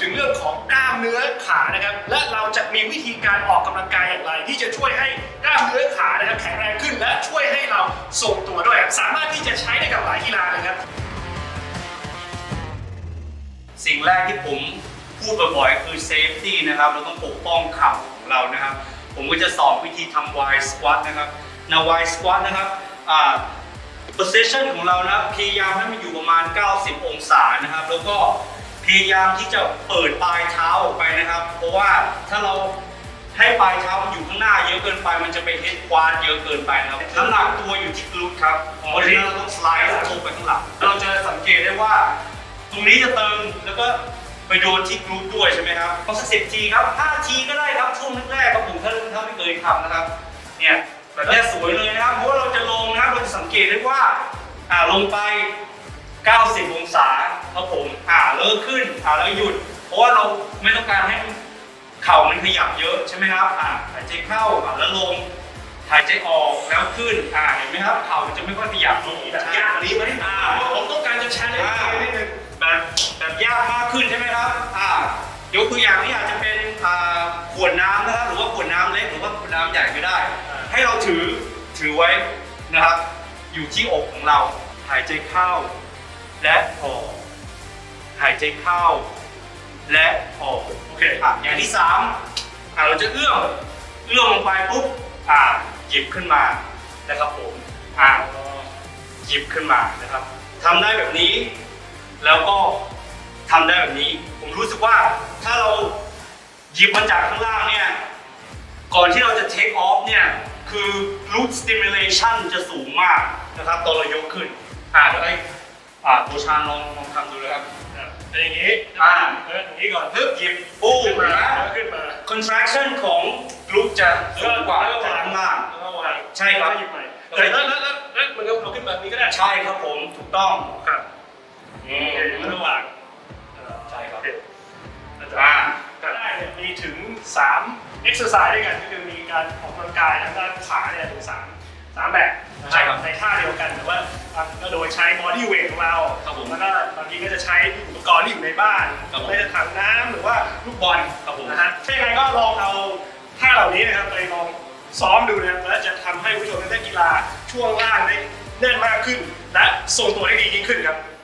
ถึงเรื่องของกล้ามเนื้อขานะครับ และเราจะมีวิธีการออกกำลังกายอย่างไร ที่จะช่วยให้กล้ามเนื้อขานะครับแข็งแรงขึ้น และช่วยให้เราทรงตัวด้วยสามารถที่จะใช้ได้กับหลายกีฬาเลยครับ สิ่งแรกที่ผมพูดบ่อยๆคือ safety นะครับเราต้องปกป้องเข่าของเรานะครับ ผมก็จะสอนวิธีทำ wide squat นะครับใน wide squat นะครับอ่า position ของเรานะพยายามให้มันอยู่ประมาณ 90 องศานะครับ แล้วก็ พยายามที่จะเปิดปลายเท้าออกไปนะครับ เพราะว่าถ้าเราให้ปลายเท้ามันอยู่ข้างหน้าเยอะเกินไป มันจะไปเฮดควาดเยอะเกินไปนะครับน้ำหนักตัวอยู่ที่กลูทครับเพราะฉะนั้นเราต้องสไลด์ลงไปข้างหลังเราจะสังเกตได้ว่า ตรงนี้จะเติมแล้วก็ไปโดนที่กรุ๊ปด้วยใช่ไหมครับเอาสักสิบทีครับห้าทีก็ได้ครับช่วงแรกๆครับผมถ้าถ้าไม่เคยทำนะครับ เนี่ยแบบนี้สวยเลยนะครับ เพราะว่าเราจะลงนะครับเราจะสังเกตได้ว่า อ่าลงไป 90 องศาครับผม อ่าเลิกขึ้นอ่าแล้วหยุด เพราะว่าเราไม่ต้องการให้เข่ามันขยับเยอะใช่ไหมครับอ่าหายใจเข้าอ่าแล้วลงหายใจออกแล้วขึ้นอ่าเห็นไหมครับเข่ามันจะไม่ค่อยขยับแบบยากกว่านี้ไหมอ่าผมต้องการจะแชร์ในเกมนิดนึงแบบแบบยากมากขึ้นใช่ไหมครับอ่ายกตัวอย่างนี้อาจจะเป็นอ่าขวดน้ำนะครับหรือว่าขวดน้ำเล็กหรือว่าขวดน้ำใหญ่ก็ได้อ่าให้เราถือถือไว้นะครับ อยู่ที่อกของเราหายใจเข้า และออก หายใจเข้า และออกโอเคอะอย่างที่สามอ่าเราจะเอื้อมเอื้อมลงไปปุ๊บอ่าหยิบขึ้นมานะครับผมอ่าหยิบขึ้นมานะครับทำได้แบบนี้ แล้วก็ทำได้แบบนี้ ผมรู้สึกว่าถ้าเราหยิบมันจากข้างล่างเนี่ยก่อนที่เราจะ take off เนี่ยคือ glute stimulation จะสูงมากนะครับตอนเรายกขึ้นอ่าเดี๋ยวให้อ่าตัวชาญลองลองทำดูเลยครับ อย่างนี้อ่า เอออย่างนี้ก่อนปึ๊บหยิบปูขึ้นมานะ แล้วขึ้นมา contraction ของ glute จะสูงกว่าจากข้างล่าง แล้วก็วางใช่ครับ แล้วก็หยิบใหม่โอเคแล้วแล้วแล้วแล้วมันก็เอาขึ้นมาแบบนี้ก็ได้ใช่ครับผมถูกต้องครับอืโอเคมแล้วก็วางใช่ครับโอเคอาจารอ่า ย์ ก็ได้เนี่ยมีถึง3 exercise ด้วยกันก็คือมีการออกกำลังกายทางด้านขาเนี่ยถึง3 3แบบนะใช่ครับในท่าเดียวกันแต่ว่าอะก็โดยใช้ body weight ของเราครับผมแล้วก็บางทีก็จะใช้อุปกรณ์ที่อยู่ในบ้านครับผม ไม่ว่าจะถังน้ำหรือว่าลูกบอลครับผมนะฮะถ้าอย่างไรก็ลองเอาท่าเหล่านี้นะครับไปลองซ้อมดูนะครับและจะทำให้ผู้ชมได้กีฬาช่วงล่างได้แน่นมากขึ้น และทรงตัวได้ดียิ่งขึ้นครับ